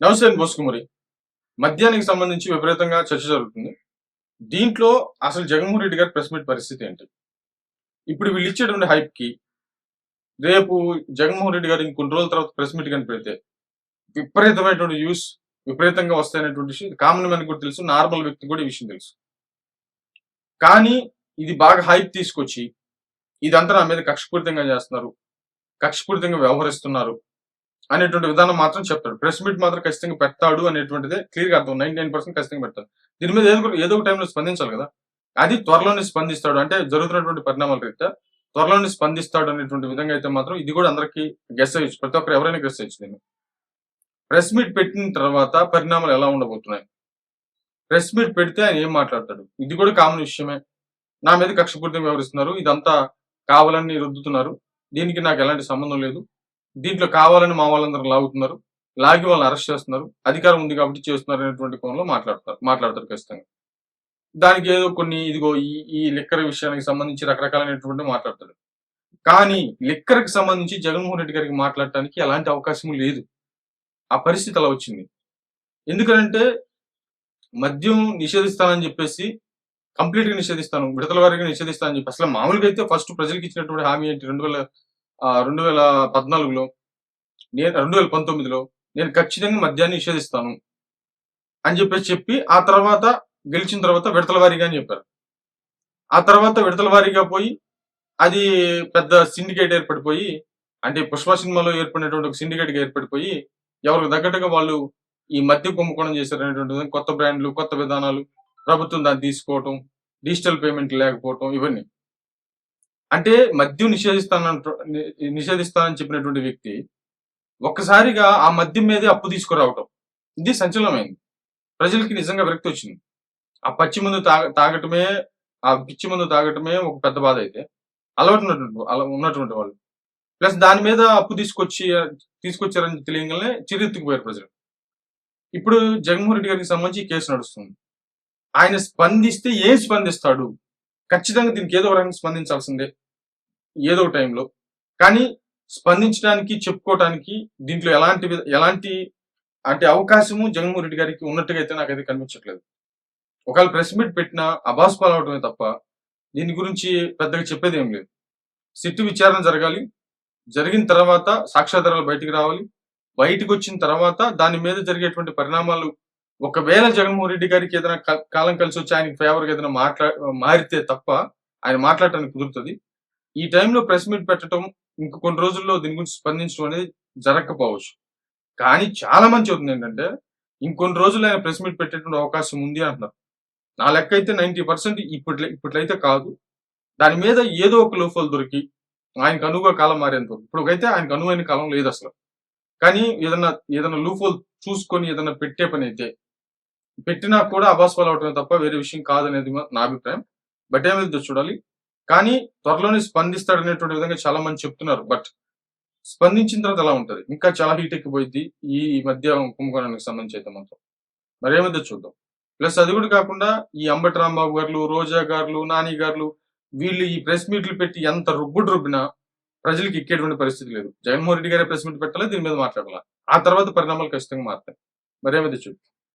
నమస్తే అండి బోసుకుమరి. మద్యానికి సంబంధించి విపరీతంగా చర్చ జరుగుతుంది. దీంట్లో అసలు జగన్మోహన్ రెడ్డి గారి ప్రెస్ మీట్ పరిస్థితి ఏంటి? ఇప్పుడు వీళ్ళు ఇచ్చేటువంటి హైప్కి రేపు జగన్మోహన్ రెడ్డి గారు ఇంకొన్ని రోజుల తర్వాత ప్రెస్ మీట్ కనిపెడితే విపరీతమైనటువంటి యూస్ విపరీతంగా వస్తాయనేటువంటి విషయం కామన్ మ్యాన్ కూడా తెలుసు నార్మల్ వ్యక్తి కూడా ఈ విషయం తెలుసు. కానీ ఇది బాగా హైప్ తీసుకొచ్చి ఇదంతా నా మీద కక్షపూరితంగా చేస్తున్నారు కక్షపూరితంగా వ్యవహరిస్తున్నారు. అనేటువంటి విధానం మాత్రం చెప్తాడు. ప్రెస్ మీట్ మాత్రం ఖచ్చితంగా పెడతాడు అనేటువంటిదే క్లియర్గా అర్థం. నైన్టీ నైన్ పర్సెంట్ ఖచ్చితంగా పెడతాడు. దీని మీద ఏదో ఒక- ఏదో ఒక టైంలో స్పందించాలి కదా. అది త్వరలోనే స్పందిస్తాడు. అంటే జరుగుతున్నటువంటి పరిణామాల రీత్యా త్వరలోనే స్పందిస్తాడు అనేటువంటి విధంగా అయితే మాత్రం ఇది కూడా అందరికీ గెస్ అయ్యచ్చు ప్రతి ఒక్కరు ఎవరైనా గెస్ అయ్యచ్చు దీన్ని. ప్రెస్ మీట్ పెట్టిన తర్వాత పరిణామాలు ఎలా ఉండబోతున్నాయి? ప్రెస్ మీట్ పెడితే ఆయన ఏం మాట్లాడతాడు? ఇది కూడా కామన్ విషయమే. నా మీద కక్షపూర్తిని వివరిస్తున్నారు. ఇదంతా కావాలని రుద్దుతున్నారు. దీనికి నాకు ఎలాంటి సంబంధం లేదు. దీంట్లో కావాలని మా వాళ్ళందరూ లాగుతున్నారు లాగి వాళ్ళని అరెస్ట్ చేస్తున్నారు అధికారం ఉంది కాబట్టి చేస్తున్నారు అనేటువంటి కోణంలో మాట్లాడతారు మాట్లాడతారు ఖచ్చితంగా. దానికి ఏదో కొన్ని ఇదిగో ఈ ఈ లిక్కర్ విషయానికి సంబంధించి రకరకాలైనటువంటి మాట్లాడతాడు. కానీ లిక్కర్కి సంబంధించి జగన్మోహన్ రెడ్డి గారికి మాట్లాడటానికి ఎలాంటి అవకాశం లేదు. ఆ పరిస్థితి అలా వచ్చింది. ఎందుకంటే మద్యం నిషేధిస్తానని చెప్పేసి కంప్లీట్గా నిషేధిస్తాను విడతల వారీగా నిషేధిస్తానని చెప్పి అసలు మామూలుగా అయితే ఫస్ట్ ప్రజలకు ఇచ్చినటువంటి హామీ ఏంటి? రెండు వేల రెండు వేల పద్నాలుగులో నేను రెండు వేల పంతొమ్మిదిలో నేను ఖచ్చితంగా మద్యాన్ని నిషేధిస్తాను అని చెప్పేసి చెప్పి ఆ తర్వాత గెలిచిన తర్వాత విడతల వారీగా అని చెప్పారు. ఆ తర్వాత విడతల వారీగా పోయి అది పెద్ద సిండికేట్ ఏర్పడిపోయి అంటే పుష్ప సినిమాలో ఏర్పడినటువంటి ఒక సిండికేట్గా ఏర్పడిపోయి ఎవరికి తగ్గట్టుగా వాళ్ళు ఈ మద్య కుంభకోణం చేశారనేటువంటి కొత్త బ్రాండ్లు కొత్త విధానాలు ప్రభుత్వం దాన్ని తీసుకోవటం డిజిటల్ పేమెంట్ లేకపోవటం ఇవన్నీ. అంటే మద్యం నిషేధిస్తానంట నిషేధిస్తానని చెప్పినటువంటి వ్యక్తి ఒక్కసారిగా ఆ మద్యం మీదే అప్పు తీసుకురావటం. ఇది సంచలనమైంది. ప్రజలకి నిజంగా విరక్తి వచ్చింది. ఆ పచ్చి మందు తాగ తాగటమే ఆ పిచ్చి మందు తాగటమే ఒక పెద్ద బాధ అయితే అలవాటు ఉన్నటువంటి ఉన్నటువంటి వాళ్ళు. ప్లస్ దాని మీద అప్పు తీసుకొచ్చి తీసుకొచ్చారని తెలియగానే చిరెత్తుకుపోయారు ప్రజలు. ఇప్పుడు జగన్మోహన్ రెడ్డి గారికి సంబంధించి కేసు నడుస్తుంది. ఆయన స్పందిస్తే ఏం స్పందిస్తాడు? ఖచ్చితంగా దీనికి ఏదో ఒక రకంగా స్పందించాల్సిందే. ఏదో ఒక టైంలో. కానీ స్పందించడానికి చెప్పుకోవడానికి దీంట్లో ఎలాంటి ఎలాంటి అంటే అవకాశము జగన్మోహన్ రెడ్డి గారికి ఉన్నట్టుగా అయితే నాకైతే కనిపించట్లేదు. ఒకవేళ ప్రెస్ మీట్ పెట్టినా అబాస్ పాలవటమే తప్ప దీని గురించి పెద్దగా చెప్పేది ఏం లేదు. సిట్టు విచారణ జరగాలి. జరిగిన తర్వాత సాక్ష్యాధారాలు బయటికి రావాలి. బయటకు వచ్చిన తర్వాత దాని మీద జరిగేటువంటి పరిణామాలు ఒకవేళ జగన్మోహన్ రెడ్డి గారికి ఏదైనా కాలం కలిసి వచ్చి ఆయనకి ఫేవర్గా ఏదైనా మాట్లా మారితే తప్ప ఆయన మాట్లాడటానికి కుదురుతుంది. ఈ టైంలో ప్రెస్ మీట్ పెట్టడం ఇంక కొన్ని రోజుల్లో దీని గురించి స్పందించడం అనేది జరగకపోవచ్చు. కానీ చాలా మంది చెబుతుంది ఏంటంటే ఇంకొన్ని రోజులు ఆయన ప్రెస్ మీట్ పెట్టేటువంటి అవకాశం ఉంది అంటున్నారు. నా లెక్క అయితే నైన్టీ పర్సెంట్ ఇప్పట్లో ఇప్పట్లయితే కాదు. దాని మీద ఏదో ఒక లోఫలు దొరికి ఆయనకు అనువుగా కాలం మారేంత ఇప్పుడుకైతే ఆయనకు అనువైన కాలం లేదు అసలు. కానీ ఏదన్నా ఏదైనా లూఫోల్ చూసుకొని ఏదైనా పెట్టే పని అయితే పెట్టినా కూడా అబాస్పాలు అవటమే తప్ప వేరే విషయం కాదనేది మా- నా అభిప్రాయం. బట్ ఏమైందో చూడాలి. కానీ త్వరలోనే స్పందిస్తాడనేటువంటి విధంగా చాలా మంది చెప్తున్నారు. బట్ స్పందించిన తర్వాత ఎలా ఉంటుంది? ఇంకా చాలా హీట్ ఎక్కిపోయింది ఈ మధ్య కుంభకోణానికి సంబంధించి అయితే మాత్రం. మరి ఏమైందో చూద్దాం. ప్లస్ అది కూడా కాకుండా ఈ అంబటి రాంబాబు గారు రోజా గారు నాని గారు వీళ్ళు ఈ ప్రెస్ మీట్లు పెట్టి ఎంత రుబ్బుడు రుబ్బినా ప్రజలకు ఎక్కేటువంటి పరిస్థితి లేదు. జగన్మోహన్ రెడ్డి గారే ప్రెస్ మీట్ పెట్టాలి? దీని మీద మాట్లాడాలి? ఆ తర్వాత పరిణామాలు ఖచ్చితంగా మారుతాయి. మరేమైతే చూద్దాం.